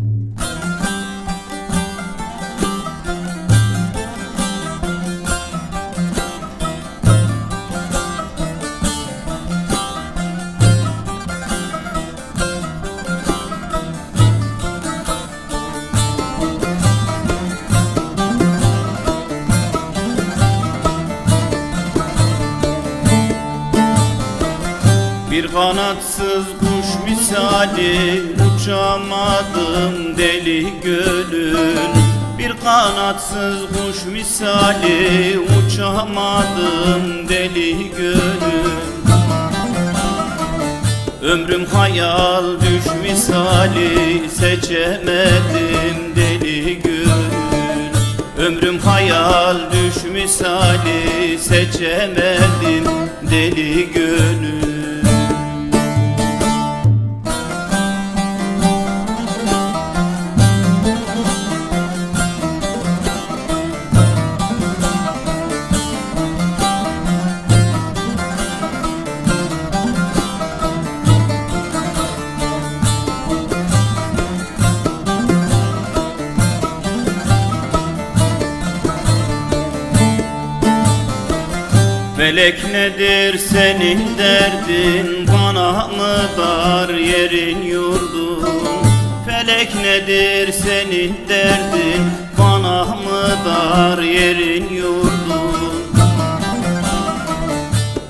Thank you. Bir kanatsız kuş misali uçamadım deli gönül Bir kanatsız kuş misali uçamadım deli gönül Ömrüm hayal düş misali seçemedim deli gönül Ömrüm hayal düş misali seçemedim deli gönül Felek nedir senin derdin? Bana mı dar yerin yurdun? Felek nedir senin derdin? Bana mı dar yerin yurdun?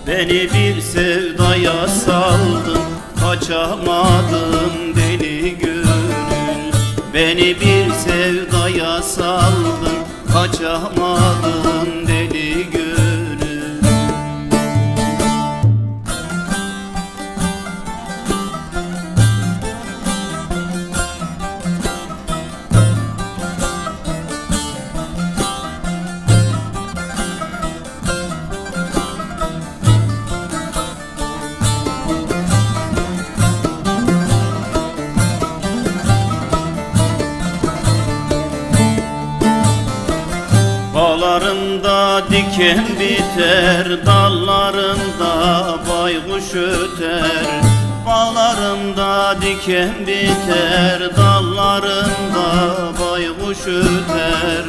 Beni bir sevdaya saldın Kaçamadım deli gönül. Beni bir sevdaya saldın Kaçamadım deli gönül Bağlarında diken biter, dallarında baykuş öter. Bağlarında diken biter, dallarında baykuş öter.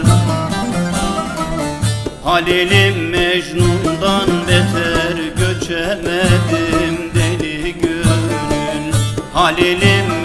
Halil'im Mecnun'dan beter, göçemedim deli gönül. Halil'im